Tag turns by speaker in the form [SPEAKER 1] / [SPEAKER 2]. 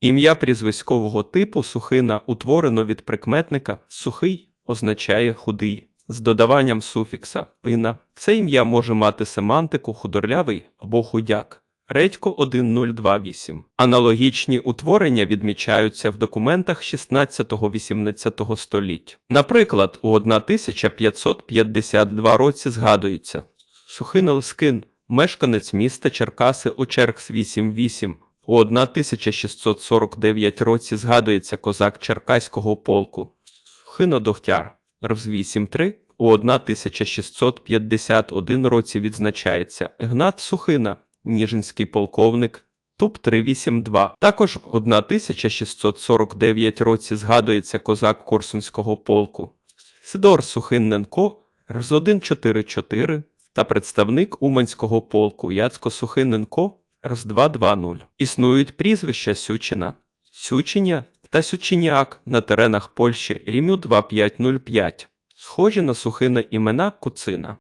[SPEAKER 1] Ім'я прізвиськового типу сухина утворено від прикметника сухий означає худий. З додаванням суфікса «ина» це ім'я може мати семантику худорлявий або худяк. Редько 1028. Аналогічні утворення відмічаються в документах 16-18 століть. Наприклад, у 1552 році згадується Сухина Лискин, мешканець міста Черкаси Очеркс 88. У 1649 році згадується козак Черкаського полку Сухино Дохтяр. Рвз 83. У 1651 році відзначається Гнат Сухина, Ніжинський полковник, Туп 382. Також в 1649 році згадується козак Корсунського полку Сидор Сухинненко, Рвз 144 та представник Уманського полку Яцко Сухиненко, Рвз 220. Існують прізвища Сючина, Сючиня та Сючиняк на теренах Польщі Рімю 2505, схожі на сухини імена Куцина.